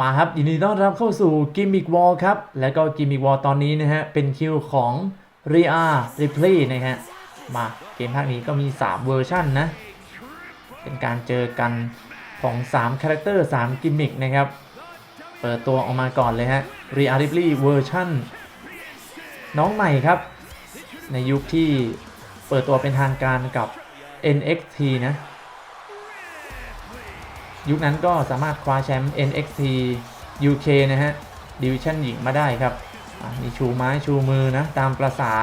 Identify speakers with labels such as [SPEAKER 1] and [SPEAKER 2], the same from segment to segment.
[SPEAKER 1] มาครับยินดีต้อนรับเข้าสู่กิมมิกวอลครับ แล้วก็กิมมิกวอลตอนนี้นะฮะ เป็นคิวของ r ีอาริพลีนะฮะ มาเกมภาคนี้ก็มี 3 เวอร์ชันนะ เป็นการเจอกันของ3คาแรคเตอร์3กิมมิกนะครับ เปิดตัวออกมาก่อนเลยฮะ r ีอาริพลีเวอร์ชันน้องใหม่ครับ ในยุคที่เปิดตัวเป็นทางการกับ NXT นะ ยุคนั้นก็สามารถคว้าแชมป์ NXT UK นะฮะดิวิชั่นหญิงมาได้ครับมีชูไม้ชูมือนะตามประษา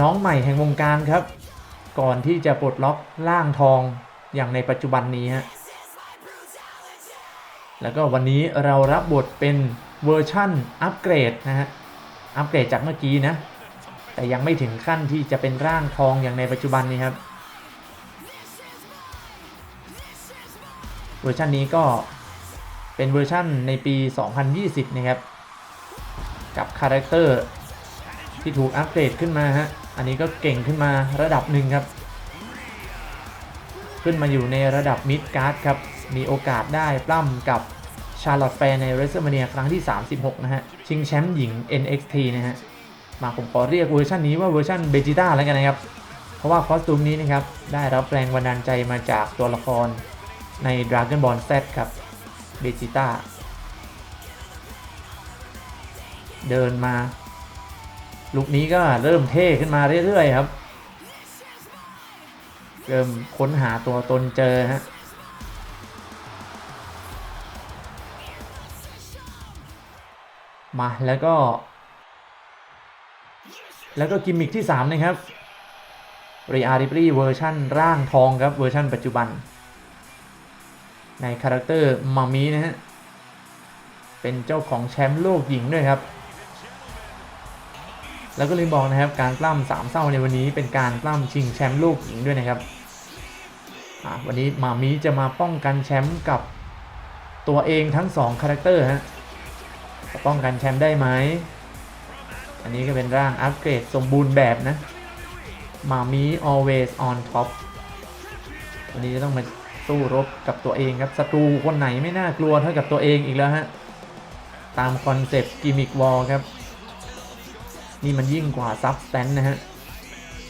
[SPEAKER 1] น้องใหม่แห่งวงการครับ ก่อนที่จะปลดล็อกล่างทองอย่างในปัจจุบันนี้ฮะแล้วก็วันนี้เรารับบทเป็นเวอร์ชั่นอัปเกรดนะฮะอัปเกรดจากเมื่อกี้นะ แต่ยังไม่ถึงขั้นที่จะเป็นร่างทองอย่างในปัจจุบันนี้ครับ เวอร์ชันนี้ก็เป็นเวอร์ชันในปี 2020 นะครับ กับคาแรคเตอร์ที่ถูกอัปเกรดขึ้นมาฮะ อันนี้ก็เก่งขึ้นมาระดับหนึ่งครับ ขึ้นมาอยู่ในระดับมิดการ์ดครับ มีโอกาสได้ปล้ำกับชาร์ลอตแฟร์ใน w r e s t l e m a n i a ครั้งที่ 36 นะฮะ ชิงแชมป์หญิง NXT นะฮะ มาผมขอเรียกเวอร์ชันนี้ว่าเวอร์ชันเบจิต้าแล้วกันนะครับ เพราะว่าคอสตูมนี้นะครับ ได้รับแรงบันดาลใจมาจากตัวละคร ใน Dragon Ball Z ครับเบจิต้าเดินมา ลุกนี้ก็เริ่มเท่ขึ้นมาเรื่อยๆครับ เริ่มค้นหาตัวตนเจอฮะมาแล้วก็ แล้วก็กิมมิคที่ 3 นะครับ r ีอาริปรีเวอร์ชั่นร่างทองครับเวอร์ชั่นปัจจุบัน ในคาแรคเตอร์มามีนะฮะ เป็นเจ้าของแชมป์โลกหญิงด้วยครับ แล้วก็ลืมบอกนะครับการปล้ำสามเศร้าในวันนี้เป็นการปล้ำชิงแชมป์โลกหญิงด้วยนะครับวันนี้มามีจะมาป้องกันแชมป์กับตัวเองทั้ง2คาแรคเตอร์ฮะจะป้องกันแชมป์ได้ไหม อันนี้ก็เป็นร่างอัปเกรดสมบูรณ์แบบนะมามี always on top วันนี้จะต้องมา สู้รบกับตัวเองครับศัตรูคนไหนไม่น่ากลัวเท่ากับตัวเองอีกแล้วฮะ ตามคอนเซปต์กิมิกวอลครับ นี่มันยิ่งกว่าซับสแตนนะฮะ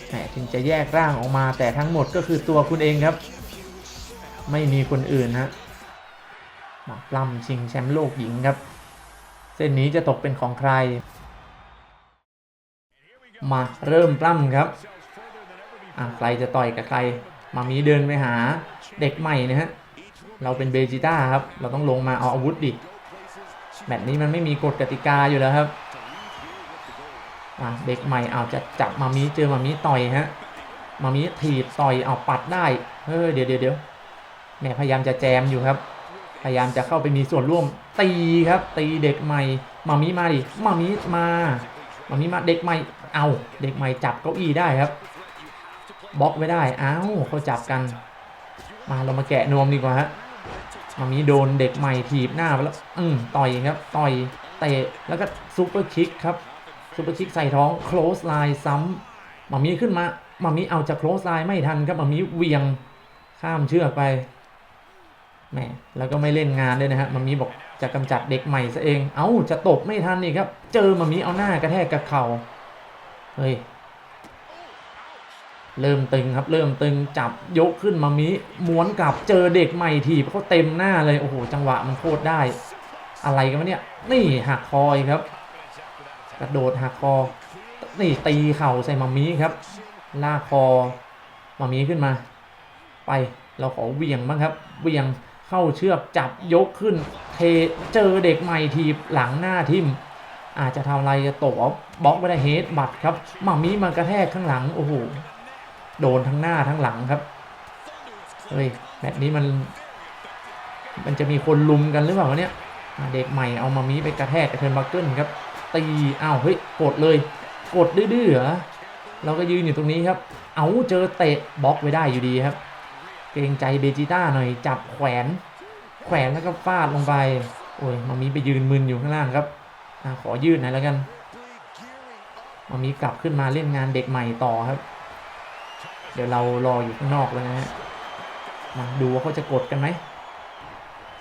[SPEAKER 1] แหมถึงจะแยกร่างออกมาแต่ทั้งหมดก็คือตัวคุณเองครับ ไม่มีคนอื่นฮะมาปล้ำชิงแชมป์โลกหญิงครับ เส้นนี้จะตกเป็นของใคร มาเริ่มปล้ำครับอะใครจะต่อยกับใคร มามีเดินไปหาเด็กใหม่นะฮะ เราเป็นเบจิต้าครับ เราต้องลงมาเอาอาวุธดิ แมตช์นี้มันไม่มีกฎกติกาอยู่แล้วครับเด็กใหม่เอาจะจับมามีเจอมามีต่อยฮะ มามีถีบต่อยเอาปัดได้ เฮ้ยเดี๋ยวเดี๋ยวเดี๋ยวแม่พยายามจะแจมอยู่ครับ พยายามจะเข้าไปมีส่วนร่วมตีครับ ตีเด็กใหม่ มามีมาดิ มามีมา มามีมาเด็กใหม่ เอาเด็กใหม่จับเก้าอี้ได้ครับ บล็อกไว้ได้ อ้าวเขาจับกัน มาเรามาแกะนวมดีกว่าฮะมามีโดนเด็กใหม่ถีบหน้าไปแล้ว อืมต่อยครับ ต่อยเตะแล้วก็ซูเปอร์คิกครับซูเปอร์คิกใส่ท้องโคลสไลน์ซ้ำมามีขึ้นมามามีเอาจากโคลสไลน์ไม่ทันครับมามีเวียงข้ามเชือกไปแหมแล้วก็ไม่เล่นงานด้วยนะฮะมามีบอกจะกำจัดเด็กใหม่ซะเอง เอ้าจะตบไม่ทันนี่ครับ เจอมามีเอาหน้ากระแทกกับเข่าเฮ้ย เริ่มตึงครับเริ่มตึงจับยกขึ้นมามิม้วนกลับเจอเด็กใหม่ถีบเขาเต็มหน้าเลยโอ้โหจังหวะมันโคตรได้ อะไรกันวะเนี่ยนี่หักคออีกครับ กระโดดหักคอ นี่ตีเข่าใส่มามิครับลากคอมามิขึ้นมา ไปเราขอเวียงบ้างครับเวียงเข้าเชือกจับยกขึ้น เทเจอเด็กใหม่ถีบหลังหน้าทิมอาจจะทำอะไรจะตกบล็อกไม่ได้เฮดบัตครับมามิมากระแทกข้างหลังโอ้โห โดนทั้งหน้าทั้งหลังครับ เฮ้ยแบบนี้มัน มันจะมีคนลุมกันหรือเปล่าเนี่ย เด็กใหม่เอามามีไปกระแทกกับเทินบักเกิลครับ ตีอ้าวเฮ้ยกดเลย กดดื้อๆเหรอเราก็ยืนอยู่ตรงนี้ครับ เอาเจอเตะบล็อกไว้ได้อยู่ดีครับ เกรงใจเบจิต้าหน่อยจับแขวนแขวนแล้วก็ฟาดลงไป โอ้ยมามีไปยืนมึนอยู่ข้างล่างครับอขอยืดหน่อยแล้วกันมามีกลับขึ้นมาเล่นงานเด็กใหม่ต่อครับ เดี๋ยวเรารออยู่ข้างนอกแล้วนะฮะมาดูว่าเขาจะกดกันไหม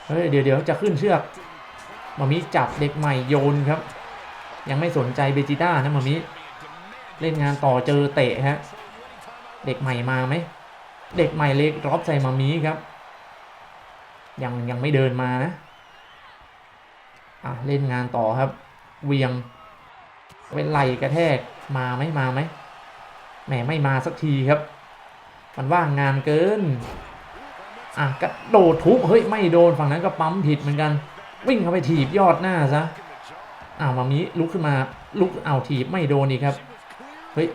[SPEAKER 1] เฮ้ยเดี๋ยวเดี๋ยวจะขึ้นเชือกมามิจับเด็กใหม่โยนครับ ยังไม่สนใจเบจิต้านะมามิเล่นงานต่อเจอเตะฮะเด็กใหม่มาไหมเด็กใหม่เล็กรอบใส่มามิครับ ยังยังไม่เดินมานะอะเล่นงานต่อครับ เวียงเป็นไหลกระแทกมาไหมมาไหมแหมไม่มาสักทีครับ มันว่างงานเกิน อะกระโดดทุบเฮ้ยไม่โดนฝั่งนั้นก็ปั๊มผิดเหมือนกัน วิ่งเข้าไปถีบยอดหน้าซะอ้าวมามิลุกขึ้นมาลุกเอาถีบไม่โดนอีกครับเฮ้ย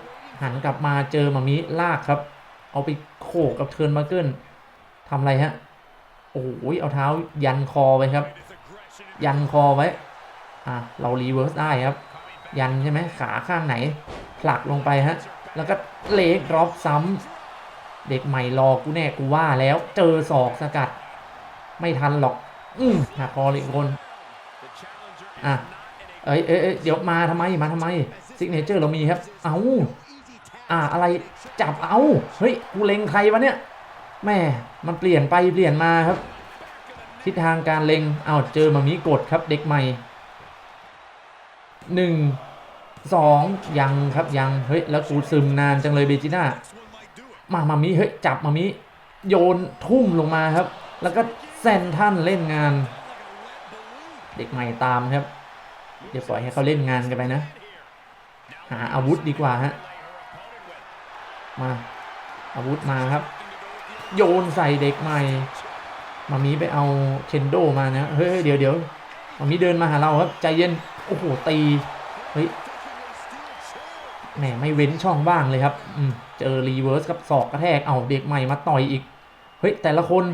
[SPEAKER 1] หันกลับมาเจอมามิลากครับ เอาไปโขกกับเทิร์นมาเกิลทำอะไรฮะโอ้โหเอาเท้ายันคอไว้ครับ ยันคอไว้อะเรารีเวิร์สได้ครับ ยันใช่ไหมขาข้างไหนผลักลงไปฮะแล้วก็เลกดรอปซ้ำ เด็กใหม่รอกูแน่กูว่าแล้วเจอศอกสกัด ไม่ทันหรอก อืมหักคอเลยคนอะเอ้ยเอ้ยเอ้ยเดี๋ยวมาทำไมมาทำไมซิกเนเจอร์เรามีครับ เอาอ่าอะไรจับเอาเฮ้ยกูเล็งใครวะเนี่ยแม่มันเปลี่ยนไปเปลี่ยนมาครับ ทิศทางการเล็งเอาเจอมามีกดครับเด็กใหม่หนึ่งสองยังครับยังเฮ้ยแล้วกูซึมนานจังเลยเบจิน่า มามามิเฮ้ยจับมามิโยนทุ่มลงมาครับ แล้วก็แซนท่านเล่นงาน เด็กใหม่ตามครับเดี๋ยวปล่อยให้เขาเล่นงานกันไปนะ หาอาวุธดีกว่าฮะมาอาวุธมาครับ โยนใส่เด็กใหม่มามีไปเอาเคนโดมานะเฮ้ยเดี๋ยวเดี๋ยวมามีเดินมาหาเราครับใจเย็นโอ้โหตีเฮ้ยแหมไม่เว้นช่องว่างเลยครับ อืม เจอรีเวิร์สกับศอกกระแทก เอาเด็กใหม่มาต่อยอีก เฮ้ย แต่ละคน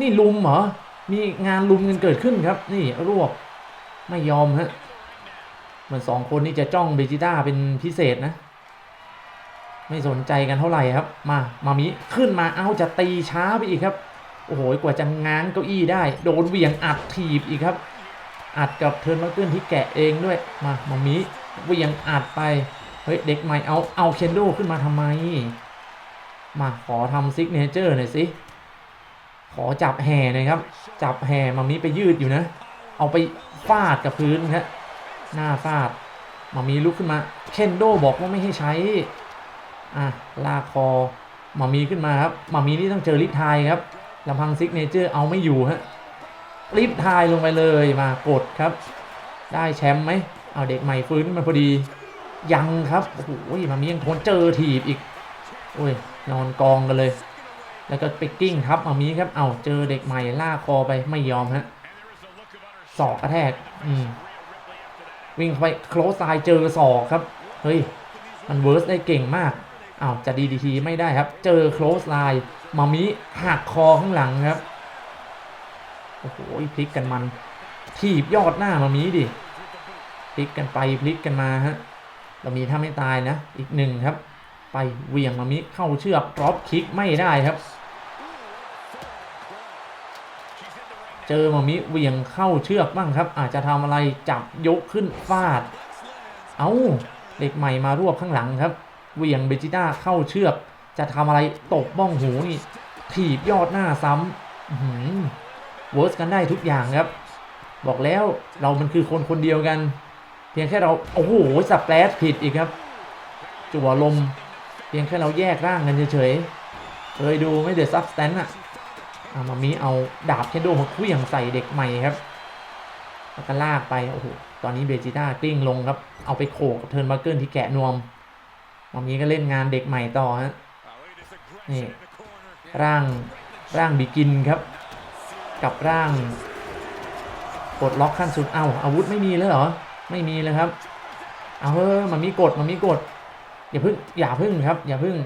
[SPEAKER 1] นี่ลุมเหรอ มีงานลุมกันเกิดขึ้นครับ นี่รวบ ไม่ยอมฮะเหมือนสองคนนี่จะจ้องเบจิต้าเป็นพิเศษนะ ไม่สนใจกันเท่าไหร่ครับ มา มามิ ขึ้นมา เอาจะตีช้าไปอีกครับ โอ้โห กว่าจะง้างเก้าอี้ได้ โดนเหวี่ยงอัดถีบอีกครับ อัดกับเทิร์นมาร์เกิลที่แกะเองด้วย มา มามิเหวี่ยงอัดไป เฮ้ย เด็กใหม่เอาเอาเคนโดขึ้นมาทำไม มาขอทำซิกเนเจอร์หน่อยสิ ขอจับแห่หน่อยครับ จับแห่มามิไปยืดอยู่นะ เอาไปฟาดกับพื้นครับหน้าฟาดมามีลุกขึ้นมา เคนโดบอกว่าไม่ให้ใช้ อะ ลากคอมามีขึ้นมาครับมามีนี่ต้องเจอลิฟทายครับลำพังซิกเนเจอร์เอาไม่อยู่ฮะลิฟทายลงไปเลยมากดครับ ได้แชมป์ไหมเอาเด็กใหม่ฟื้นขึ้นมาพอดี ยังครับโอ้โหมามียังทนเจอถีบอีกโอ้ยนอนกองกันเลย แล้วก็ไปกิ้งทับมามีครับเอาเจอเด็กใหม่ล่าคอไปไม่ยอมฮะศอกกระแทกอืมวิ่งไปโคลสไซเจอศอกครับเฮ้ยมันเวิร์สได้เก่งมากอ้าวจะดีดีทีไม่ได้ครับ เจอโคลสไลน์มามิหักคอข้างหลังครับ โอ้โหพลิกกันมันถีบยอดหน้ามามิดิ พลิกกันไปพลิกกันมาฮะ เรามีถ้าไม่ตายนะ อีกหนึ่งครับ ไปเวียงมามิเข้าเชือกดรอปคิกไม่ได้ครับ เจอมามิเวียงเข้าเชือกบ้างครับ อาจจะทำอะไรจับยกขึ้นฟาด เอาเด็กใหม่มารวบข้างหลังครับเวียงเบจิต้าเข้าเชือก จะทำอะไรตกบ้องหูนี่ถีบยอดหน้าซ้ำเวิร์สกันได้ทุกอย่างครับ บอกแล้วเรามันคือคนคนเดียวกัน เพียงแค่เราโอ้โหสแปรดผิดอีกครับ จั่วลม เพียงแค่เราแยกร่างกันเฉยๆเคยดูไม่เดือดซับสแตนอะอามามีเอาดาบเคนโดมาเคลื่องใส่เด็กใหม่ครับแล้วก็ลากไปโอ้โหตอนนี้เบจิต้ากลิ้งลงครับ เอาไปโขกกับเทิร์นมาร์เกิลที่แกะนวมมามีก็เล่นงานเด็กใหม่ต่อฮะนี่ร่างร่างบิกินครับ กับร่างปลดล็อกขั้นสุดเอ้าอาวุธไม่มีแล้วเหรอ ไม่มีเลยครับ เอาเฮ้มันมีกดมันมีกดอย่าพึ่งอย่าพึ่งครับ อย่าพึ่ง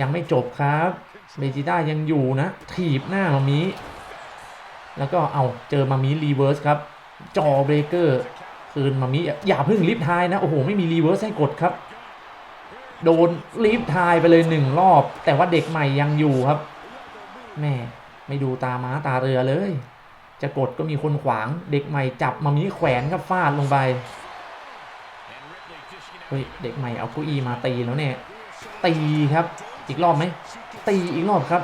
[SPEAKER 1] ยังไม่จบครับเบจิต้ายังอยู่นะ ถีบหน้ามามีแล้วก็เอาเจอมามีรีเวิร์สครับ จอเบรกเกอร์คืนมามีอย่าพึ่งลิฟทายนะ โอ้โห ไม่มีรีเวิร์สให้กดครับ โดนลิฟทายไปเลยหนึ่งรอบ แต่ว่าเด็กใหม่ยังอยู่ครับแม่ไม่ดูตาม้าตาเรือเลย จะกดก็มีคนขวางเด็กใหม่จับมามีแขวนครับฟาดลงไปเฮ้ยเด็กใหม่เอาเก้าอี้มาตีแล้วเนี่ยตีครับอีกรอบไหมตีอีกรอบครับ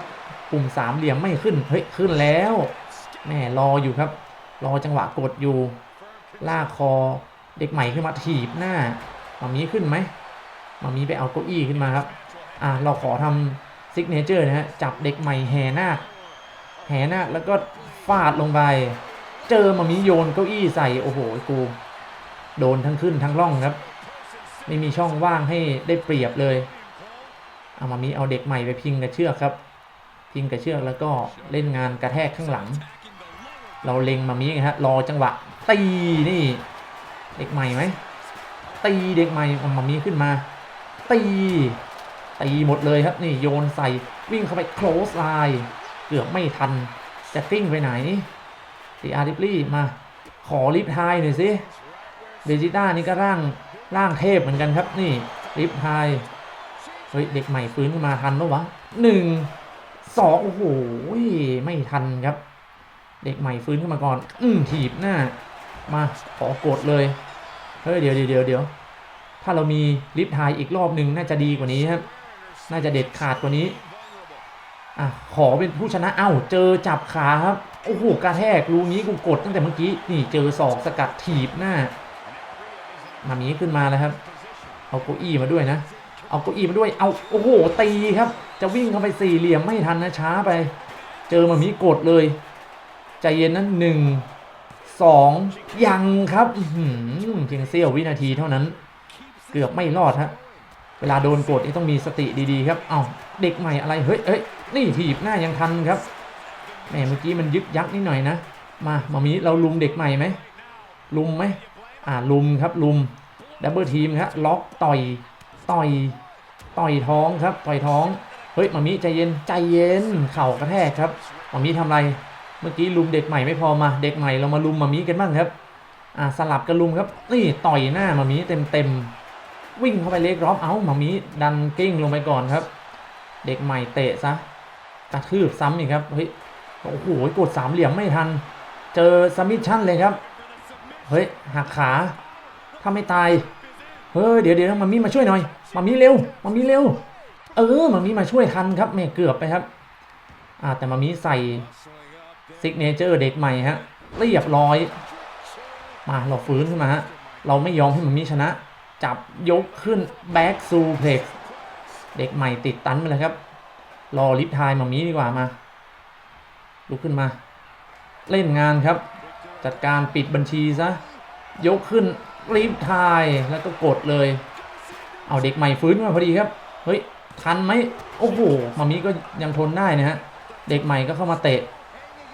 [SPEAKER 1] ปุ่มสามเหลี่ยมไม่ขึ้นเฮ้ยขึ้นแล้วแม่รออยู่ครับ รอจังหวะกดอยู่ ลากคอเด็กใหม่ขึ้นมาถีบหน้ามามีขึ้นไหมมามีไปเอาเก้าอี้ขึ้นมาครับอะเราขอทำซิกเนเจอร์นะฮะจับเด็กใหม่แห่หน้าแห่หน้าแล้วก็าดลงไป เจอมามีโยนเก้าอี้ใส่โอ้โหกู โดนทั้งขึ้นทั้งล่องครับ ไม่มีช่องว่างให้ได้เปรียบเลยเอามามีเอาเด็กใหม่ไปพิงกับเชือกครับ พิงกับเชือกแล้วก็เล่นงานกระแทกข้างหลัง เราเล็งมามีไงฮะรอจังหวะตีนี่เด็กใหม่ไหมตีเด็กใหม่เอามามีขึ้นมาตีตีหมดเลยครับนี่โยนใส่วิ่งเข้าไป close line เกือบไม่ทัน จะกิ้งไปไหนตีอาร์ดิปลี่มา ขอลิฟทายหน่อยสิเบจิต้านี่ก็ร่างร่างเทพเหมือนกันครับนี่ลิฟทายเฮ้ยเด็กใหม่ฟื้นขึ้นมาทันปะวะหนึ่งสองโอ้โหไม่ทันครับ เด็กใหม่ฟื้นขึ้นมาก่อน อืมถีบหน้า มาขอกดเลยเฮ้ยเดี๋ยวเดี๋ยวเดี๋ยวเดี๋ยวถ้าเรามีลิฟต์ไทยอีกรอบหนึ่งน่าจะดีกว่านี้ครับ น่าจะเด็ดขาดกว่านี้ อะขอเป็นผู้ชนะเอ้าเจอจับขาครับโอ้โหกระแทกรูนี้กูกดตั้งแต่เมื่อกี้นี่เจอศอกสกัดถีบหน้ามามีขึ้นมาแล้วครับ เอาเก้าอี้มาด้วยนะ เอาเก้าอี้มาด้วยเอาโอ้โหตีครับ จะวิ่งเข้าไปสี่เหลี่ยมไม่ทันนะช้าไป เจอมามีกดเลยใจเย็นนั้นหนึ่งสองยังครับเพียงเสี้ยววินาทีเท่านั้น เกือบไม่รอดฮะ เวลาโดนกดนี่ต้องมีสติดีๆครับเอ้าเด็กใหม่อะไรเฮ้ยเฮ้ยนี่ถีบหน้ายังทันครับแหมเมื่อกี้มันยึกยักนิดหน่อยนะ มามามีเราลุมเด็กใหม่ไหมลุมไหมอ่าลุมครับลุมดับเบิลทีมครับล็อกต่อยต่อยต่อยท้องครับต่อยท้องเฮ้ยมามีใจเย็นใจเย็นเข่ากระแทกครับมามีทำอะไร เมื่อกี้ลุมเด็กใหม่ไม่พอมา เด็กใหม่เรามาลุมมามีกันบ้างครับอ่าสลับกันลุมครับนี่ต่อยหน้ามามีเต็มเต็ม วิ่งเข้าไปเล็กรอบเอ้ามามีดันกิ้งลงไปก่อนครับ เด็กใหม่เตะซะกระทืบซ้ำอีกครับเฮ้ยโอ้โหกดสามเหลี่ยมไม่ทัน เจอสมิชชั่นเลยครับ เฮ้ยหักขาถ้าไม่ตาย เฮ้ยเดี๋ยวเดี๋ยวมามีมาช่วยหน่อยมามีเร็วมามีเร็ว เออมามีมาช่วยทันครับแม่เกือบไปครับอ่าแต่มามีใส่ซิกเนเจอร์เด็กใหม่ฮะเรียบร้อย มาเราฟื้นขึ้นมาฮะเราไม่ยอมให้มามีชนะ จับยกขึ้นแบ็กซูเพล็กเด็กใหม่ติดตันไปเลยครับ รอลิฟทายมามีดีกว่ามา ลุกขึ้นมา เล่นงานครับ จัดการปิดบัญชีซะ ยกขึ้นรีบทายแล้วก็กดเลย เอาเด็กใหม่ฟื้นมาพอดีครับ เฮ้ย ทันไหมโอ้โหมามีก็ยังทนได้นะฮะ เด็กใหม่ก็เข้ามาเตะ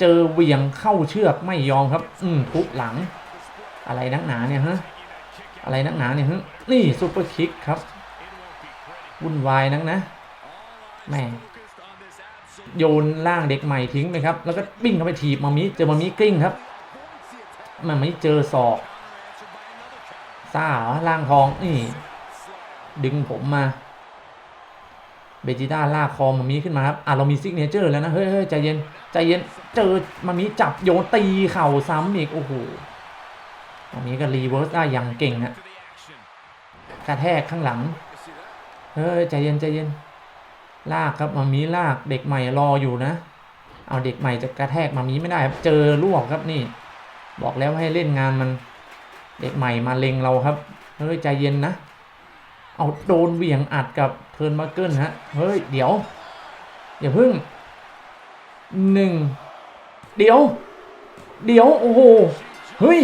[SPEAKER 1] เจอเหวี่ยงเข้าเชือกไม่ยอมครับ อืมทุบหลัง อะไรนักหนาเนี่ยฮะ อะไรนักหนาเนี่ยฮะนี่ซุปเปอร์คิกครับวุ่นวายนักนะแม่โยนล่างเด็กใหม่ทิ้งไปครับ แล้วก็วิ่งเข้าไปถีบมามิเจอมามิกลิ้งครับมามิเจอศอกซ่าล่างทองนี่ดึงผมมาเบจิต้าลากคอมามีขึ้นมาครับอะเรามีซิกเนเจอร์แล้วนะเฮ้ยเฮ้ยใจเย็นใจเย็นเจอมามีจับโยนตีเข่าซ้ำอีกโอ้โห อันนี้ก็รีเวิร์สได้อย่างเก่งฮะกระแทกข้างหลัง เฮ้ยใจเย็นใจเย็น ลากครับมามีลากเด็กใหม่รออยู่นะ เอาเด็กใหม่จะกระแทกมามีไม่ได้ครับ เจอลวกครับนี่ บอกแล้วให้เล่นงานมัน เด็กใหม่มาเล็งเราครับ เฮ้ยใจเย็นนะ เอาโดนเหวี่ยงอัดกับเทิร์นมาเกิลฮะ เฮ้ยเดี๋ยวอย่าพึ่งหนึ่งเดี๋ยว เดี๋ยว โอ้โห เฮ้ย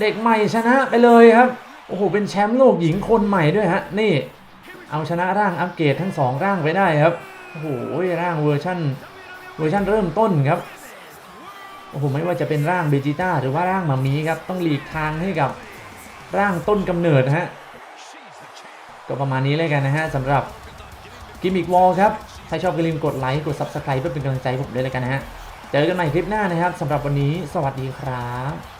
[SPEAKER 1] เด็กใหม่ชนะไปเลยครับ โอ้โห เป็นแชมป์โลกหญิงคนใหม่ด้วยฮะ นี่ เอาชนะร่างอัปเกรดทั้งสองร่างไปได้ครับ โอ้โห ร่างเวอร์ชั่น เวอร์ชั่นเริ่มต้นครับ โอ้โห ไม่ว่าจะเป็นร่างเบจิต้าหรือว่าร่างมามีครับ ต้องหลีกทางให้กับร่างต้นกำเนิดฮะ ก็ประมาณนี้เลยกันนะฮะสำหรับกิมมิกวอลครับ ถ้าชอบก็อย่าลืมกดไลค์ กด Subscribe เพื่อเป็นกำลังใจผมด้วยเลยกันนะฮะ เจอกันใหม่คลิปหน้านะครับสำหรับวันนี้ สวัสดีครับ